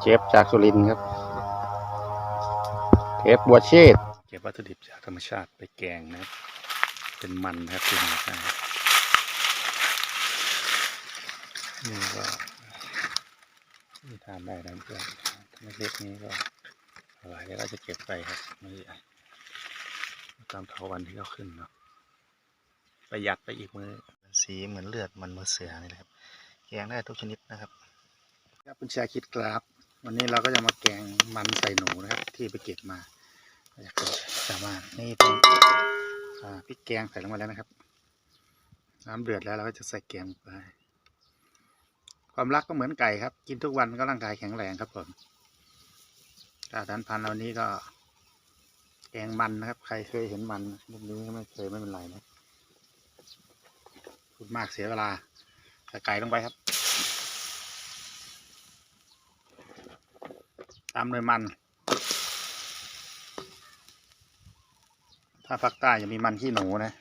เชฟจากสุรินทร์ครับเชฟบัวเชษเก็บวัตถุดิบจากธรรมชาติไปแกงนะครับ เป็นมันนะครับที่ธรรมชาตินี่ก็นี่ทานได้นะเพื่อนถ้าเล็กๆนี้ก็อร่อยแล้วก็จะเก็บไปครับไม่ใหญ่ตามเทาวันที่เขาขึ้นเนาะประหยัดไปอีกมือสีเหมือนเลือดมันมือเสือนี่แหละครับแกงได้ทุกชนิดนะครับครับคุณชาคิดครับ วันนี้เราก็จะมาแกงมันใส่หนูนะครับ ที่ไปเก็บมาจากชาวบ้านนี่เป็นอ่าพริกแกงใส่ลงมาแล้วนะครับ น้ำเดือดแล้วเราก็จะใส่แกงไป ความรักก็เหมือนไก่ครับ กินทุกวันก็ร่างกายแข็งแรงครับผมอาหารพันธุ์เรานี้ก็ แกงมันนะครับ ใครเคยเห็นมันรูปนี้ก็ไม่เคยไม่เป็นไรนะพูดมากเสียเวลาใส่ไก่ลงไปครับ ตามด้วยมัน ถ้าภาคใต้จะมีมันขี้หนูนะ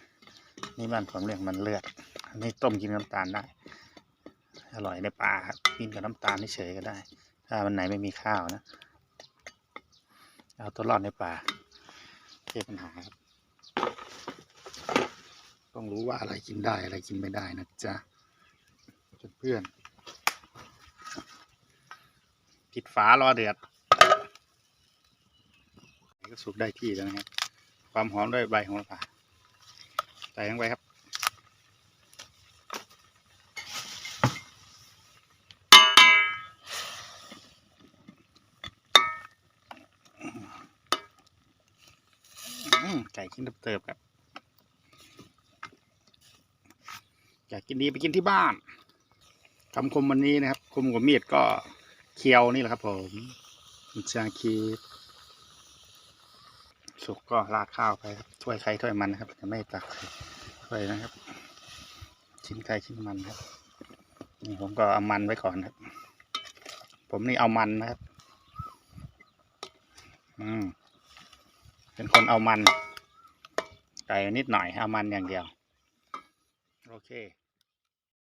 นี่มันผมเรียกมันเลือด อันนี้ต้มกินน้ำตาลได้ อร่อยในปลาครับกินกับน้ำตาลเฉยก็ได้ ถ้าวันไหนไม่มีข้าวนะ เอาตัวรอดในป่าแก้ปัญหาครับ ต้องรู้ว่าอะไรกินได้อะไรกินไม่ได้นะจ๊ะเพื่อนปิดฝารอเดือด ก็สุกได้ที่แล้วนะครับ ความหอมด้วยใบของป่าใส่ลงไปครับไก่ชิ้นเติบๆครับอยากกินดีไปกินที่บ้านคำคมวันนี้นะครับ คมกว่ามีดก็เคียวนี่แหละครับผมคุชาคี สุกก็ราดข้าวไปถ้วยไข่ถ้วยมันนะครับจะไม่ตักถ้วยนะครับ ชิ้นไก่ชิ้นมันครับนี่ผมก็เอามันไว้ก่อนครับ ผมนี่เอามันนะครับ อืมเป็นคนเอามันไก่นิดหน่อยเอามันอย่างเดียว โอเค